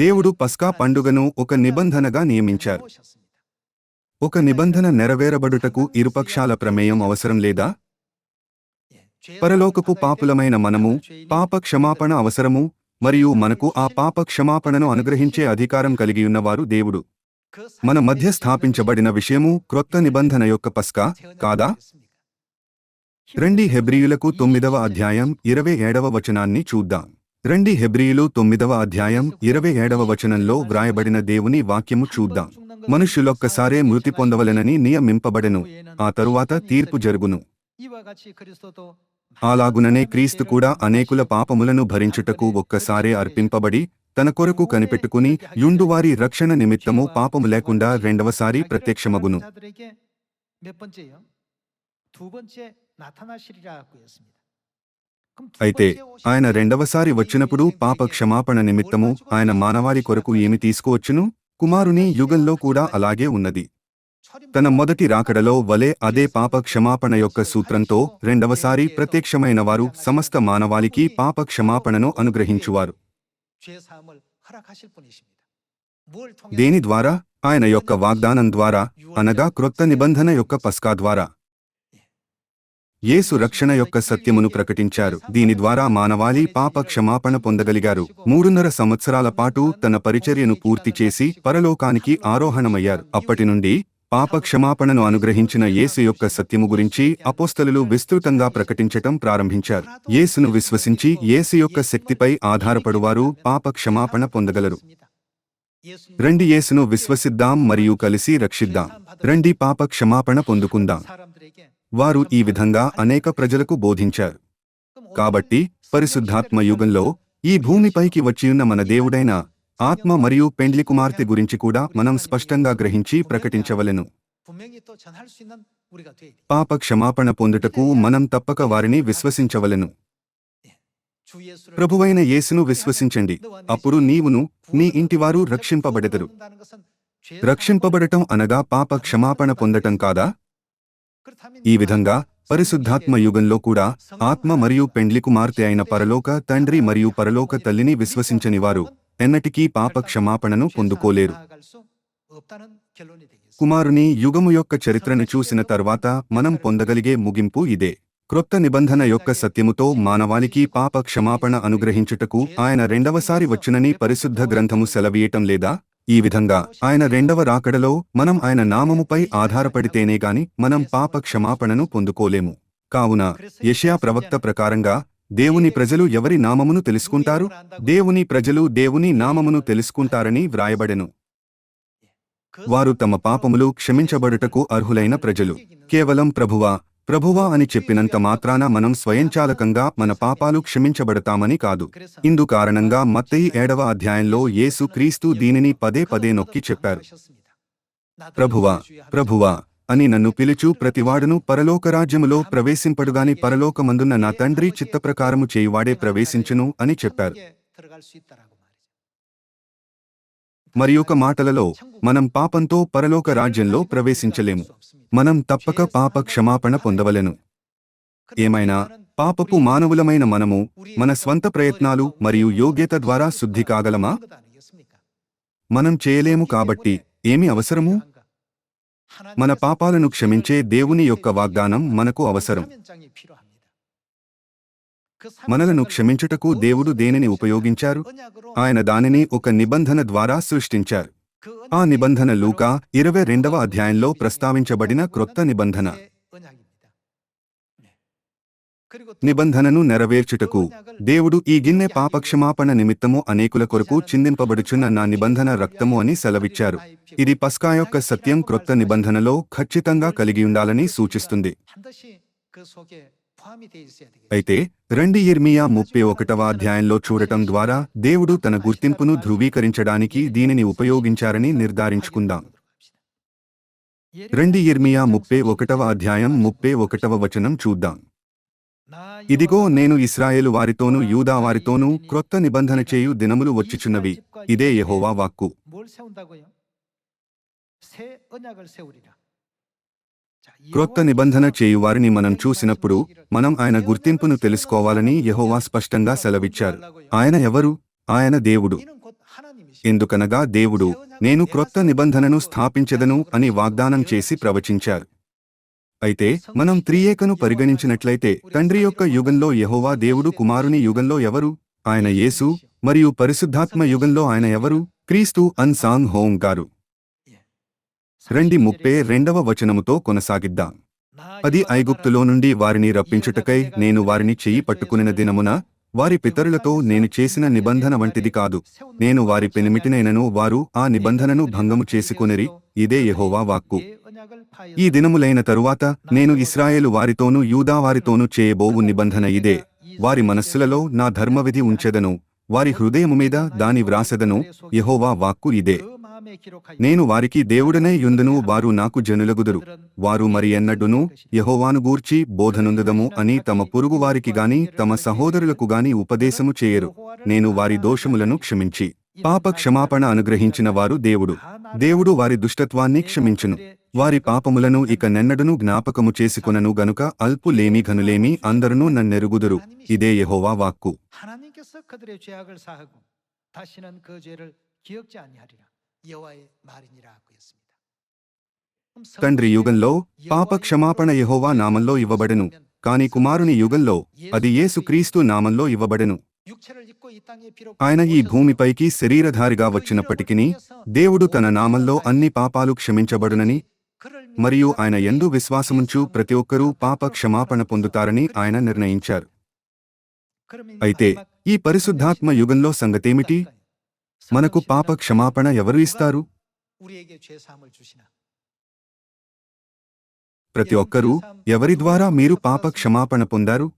దేవుడు పస్కా పండుగను ఒక నిబంధనగా నియమించారు. ఒక నిబంధన నెరవేరబడుటకు ఇరుపక్షాల ప్రమేయం అవసరం లేదా? పరలోకపు పాపులమైన మనము పాప క్షమాపణ అవసరము మరియు మనకు ఆ పాప క్షమాపణను అనుగ్రహించే అధికారం కలిగియున్నవారు దేవుడు. మన మధ్య స్థాపించబడిన విషయము క్రొత్త నిబంధన యొక్క పస్కా కాదా? రెండి హెబ్రియులకు తొమ్మిదవ అధ్యాయం ఇరవై ఏడవ వచనాన్ని చూద్దాం. రండి హెబ్రియులు తొమ్మిదవ అధ్యాయం ఇరవై ఏడవ వచనంలో వ్రాయబడిన దేవుని వాక్యము చూద్దాం మనుష్యులొక్కసారే మృతి పొందవలెనని నియమింపబడెను ఆ తరువాత తీర్పు జరుగును అలాగుననే క్రీస్తు కూడా అనేకుల పాపములను భరించుటకు ఒక్కసారే అర్పింపబడి తన కొరకు కనిపెట్టుకుని యుండువారి రక్షణ నిమిత్తము పాపము లేకుండా రెండవసారి ప్రత్యక్షమగును అయితే ఆయన రెండవసారి వచ్చినప్పుడు పాప క్షమాపణ నిమిత్తము ఆయన మానవారి కొరకు ఏమి తీసుకువచ్చును? కుమారుని యుగంలో కూడా అలాగే ఉన్నది. తన మొదటి రాకడలో వలె అదే పాప క్షమాపణ యొక్క సూత్రంతో రెండవసారి ప్రత్యక్షమైన వారు సమస్త మానవాళికి పాప క్షమాపణను అనుగ్రహించువారు. దేని ద్వారా? ఆయన యొక్క వాగ్దానం ద్వారా అనగా క్రొత్త నిబంధన యొక్క పస్కా ద్వారా. యేసు రక్షణ యొక్క సత్యమును ప్రకటించారు. దీని ద్వారా మానవాళి పాప క్షమాపణ పొందగలిగారు. మూడున్నర సంవత్సరాల పాటు తన పరిచర్యను పూర్తి చేసి పరలోకానికి ఆరోహణమయ్యారు. అప్పటి నుండి పాప క్షమాపణను అనుగ్రహించిన యేసు యొక్క సత్యము గురించి అపోస్తలు విస్తృతంగా ప్రకటించటం ప్రారంభించారు. యేసును విశ్వసించి యేసు యొక్క శక్తిపై ఆధారపడువారు పాప క్షమాపణ పొందగలరు. రండి యేసును విశ్వసిద్దాం మరియు కలిసి రక్షిద్దాం. రండి పాప క్షమాపణ పొందుకుందాం. వారు ఈ విధంగా అనేక ప్రజలకు బోధించారు. కాబట్టి పరిశుద్ధాత్మ యుగంలో ఈ భూమిపైకి వచ్చియున్న మన దేవుడైన ఆత్మ మరియు పెండ్లి కుమార్తె గురించి కూడా మనం స్పష్టంగా గ్రహించి ప్రకటించవలెను. పాప క్షమాపణ పొందుటకు మనం తప్పక వారిని విశ్వసించవలెను. ప్రభువైన యేసును విశ్వసించండి. అప్పుడు నీవును నీ ఇంటివారు రక్షింపబడెదరు. రక్షింపబడటం అనగా పాప క్షమాపణ పొందటం కాదా? ఈ విధంగా పరిశుద్ధాత్మ యుగంలో కూడా ఆత్మ మరియు పెండ్లి కుమార్తె అయిన పరలోక తండ్రి మరియు పరలోక తల్లిని విశ్వసించని వారు ఎన్నటికీ పాప క్షమాపణను పొందుకోలేరు. కుమారుని యుగము యొక్క చరిత్రను చూసిన తర్వాత మనం పొందగలిగే ముగింపు ఇదే. క్రొత్త నిబంధన యొక్క సత్యముతో మానవాళికి పాప క్షమాపణ అనుగ్రహించుటకు ఆయన రెండవసారి వచ్చునని పరిశుద్ధ గ్రంథము సెలవీయటం లేదా? ఈ విధంగా ఆయన రెండవ రాకడలో మనం ఆయన నామముపై ఆధారపడితేనే గాని మనం పాప క్షమాపణను పొందుకోలేము. కావున యషయా ప్రవక్త ప్రకారంగా దేవుని ప్రజలు ఎవరి నామమును తెలుసుకుంటారు? దేవుని ప్రజలు దేవుని నామమును తెలుసుకుంటారని వ్రాయబడెను. వారు తమ పాపములు క్షమించబడుటకు అర్హులైన ప్రజలు. కేవలం ప్రభువా ప్రభువా అని చెప్పినంత మాత్రాన మనం స్వయంచాలకంగా మన పాపాలు క్షమించబడతామని కాదు. ఇందు కారణంగా మత్తయి ఏడవ అధ్యాయంలో యేసు క్రీస్తు దీనిని పదే పదే నొక్కి చెప్పారు. ప్రభువా ప్రభువా అని నన్ను పిలుచు ప్రతివాడును పరలోకరాజ్యములో ప్రవేశింపడుగాని పరలోకమందున్న నా తండ్రి చిత్తప్రకారము చేయువాడే ప్రవేశించును అని చెప్పారు. మరి ఒక మాటలలో మనం పాపంతో పరలోక రాజ్యంలో ప్రవేశించలేము. మనం తప్పక పాప క్షమాపణ పొందవలెను. ఏమైనా పాపపు మానవులమైన మనము మన స్వంత ప్రయత్నాలు మరియు యోగ్యత ద్వారా శుద్ధి కాగలమా? మనం చేయలేము కాబట్టి ఏమి అవసరము? మన పాపాలను క్షమించే దేవుని యొక్క వాగ్దానం మనకు అవసరం. మనలను క్షమించుటకు దేవుడు దేనిని ఉపయోగించారు? ఆయన దానిని ఒక నిబంధన ద్వారా సృష్టించారు. ఆ నిబంధన లూకా ఇరవై రెండవ అధ్యాయంలో ప్రస్తావించబడిన క్రొత్త నిబంధన. నిబంధనను నెరవేర్చుటకు దేవుడు ఈ గిన్నె పాపక్షమాపణ నిమిత్తము అనేకుల కొరకు చిందింపబడుచున్న నా నిబంధన రక్తము అని సెలవిచ్చారు. ఇది పస్కా యొక్క సత్యం క్రొత్త నిబంధనలో ఖచ్చితంగా కలిగి ఉండాలని సూచిస్తుంది. అయితే రండి ఇర్మియా ముప్పై ఒకటవ అధ్యాయంలో చూడటం ద్వారా దేవుడు తన గుర్తింపును ధృవీకరించడానికి దీనిని ఉపయోగించారని నిర్ధారించుకుందాం. రండి ఇర్మియా ముప్పై ఒకటవ అధ్యాయం ముప్పై ఒకటవ వచనం చూద్దాం. ఇదిగో నేను ఇస్రాయేలు వారితోనూ యూదా వారితోనూ క్రొత్త నిబంధన చేయు దినములు వచ్చిచున్నవి. ఇదే యెహోవా వాక్కు. క్రొత్త నిబంధన చేయువారిని మనం చూసినప్పుడు మనం ఆయన గుర్తింపును తెలుసుకోవాలని యహోవా స్పష్టంగా సెలవిచ్చారు. ఆయన ఎవరు? ఆయన దేవుడు. ఎందుకనగా దేవుడు నేను క్రొత్త నిబంధనను స్థాపించదను అని వాగ్దానం చేసి ప్రవచించారు. అయితే మనం త్రియేకను పరిగణించినట్లయితే తండ్రి యొక్క యుగంలో యహోవా దేవుడు కుమారుని యుగంలో ఎవరు? ఆయన యేసు మరియు పరిశుద్ధాత్మ యుగంలో ఆయన ఎవరు? క్రీస్తు అన్ సాంగ్ హోంగ్ గారు. రెండి ముప్పే రెండవ వచనముతో కొనసాగిద్దాం. అది ఐగుప్తులో నుండి వారిని రప్పించుటకై నేను వారిని చెయ్యి పట్టుకునిన దినమున వారి పితరులతో నేను చేసిన నిబంధన వంటిది కాదు. నేను వారి పెనిమిటినైనను వారు ఆ నిబంధనను భంగము చేసుకొనిరి ఇదే యెహోవా వాక్కు. ఈ దినములైన తరువాత నేను ఇస్రాయేలు వారితోనూ యూదా వారితోనూ చేయబోవు నిబంధన ఇదే. వారి మనస్సులలో నా ధర్మవిధి ఉంచెదను. వారి హృదయము మీద దాని వ్రాసెదను. యెహోవా వాక్కు ఇదే. నేను వారికి దేవుడనే యుందును వారు నాకు జనులగుదురు. వారు మరి ఎన్నడును యెహోవాను గూర్చి బోధనుందదము అని తమ పొరుగువారికి గాని తమ సహోదరులకు గాని ఉపదేశము చేయరు. నేను వారి దోషములను క్షమించి పాప క్షమాపణ అనుగ్రహించిన వారు దేవుడు. దేవుడు వారి దుష్టత్వాన్ని క్షమించును. వారి పాపములను ఇక నెన్నడును జ్ఞాపకము చేసుకొనను గనుక అల్పులేమి ఘనులేమి అందరునూ నన్నెరుగుదురు. ఇదే యెహోవా వాక్కు. తండ్రి యుగంలో పాప క్షమాపణ యహోవా నామంలో ఇవ్వబడెను కాని కుమారుని యుగంలో అది యేసుక్రీస్తు నామంలో ఇవ్వబడను ఆయన ఈ భూమిపైకి శరీరధారిగా వచ్చినప్పటికీ దేవుడు తన నామంలో అన్ని పాపాలు క్షమించబడునని మరియు ఆయన ఎందు విశ్వాసముంచు ప్రతి ఒక్కరూ పాప క్షమాపణ పొందుతారని ఆయన నిర్ణయించారు అయితే ఈ పరిశుద్ధాత్మ యుగంలో సంగతేమిటి మనకు పాప క్షమాపణ ఎవరు ఇస్తారు? ప్రతి ఒక్కరూ ఎవరి ద్వారా మీరు పాప క్షమాపణ పొందారు?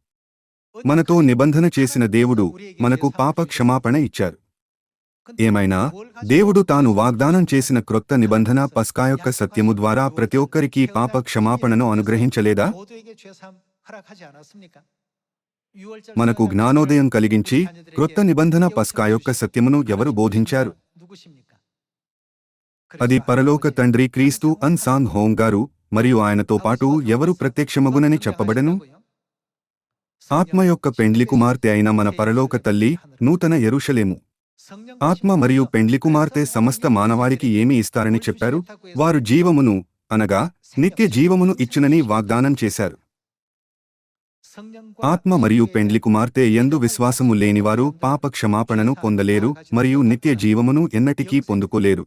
మనతో నిబంధన చేసిన దేవుడు మనకు పాప క్షమాపణ ఇచ్చారు. ఏమైనా దేవుడు తాను వాగ్దానం చేసిన క్రొత్త నిబంధన పస్కా యొక్క సత్యము ద్వారా ప్రతి ఒక్కరికీ పాప క్షమాపణను అనుగ్రహించలేదా? మనకు జ్ఞానోదయం కలిగించి క్రొత్త నిబంధన పస్కా యొక్క సత్యమును ఎవరు బోధించారు? అది పరలోక తండ్రి క్రీస్తు అన్ సాంగ్ హోం గారు మరియు ఆయనతో పాటు ఎవరు ప్రత్యక్షమగునని చెప్పబడను? ఆత్మ యొక్క పెండ్లి కుమార్తె అయిన మన పరలోక తల్లి నూతన ఎరుషలేము ఆత్మ మరియు పెండ్లి కుమార్తె సమస్త మానవారికి ఏమి ఇస్తారని చెప్పారు? వారు జీవమును అనగా నిత్య జీవమును ఇచ్చునని వాగ్దానం చేశారు. ఆత్మ మరియు పెండ్లి కుమార్తె ఎందు విశ్వాసము లేనివారు పాప క్షమాపణను పొందలేరు మరియు నిత్య జీవమును ఎన్నటికీ పొందుకోలేరు.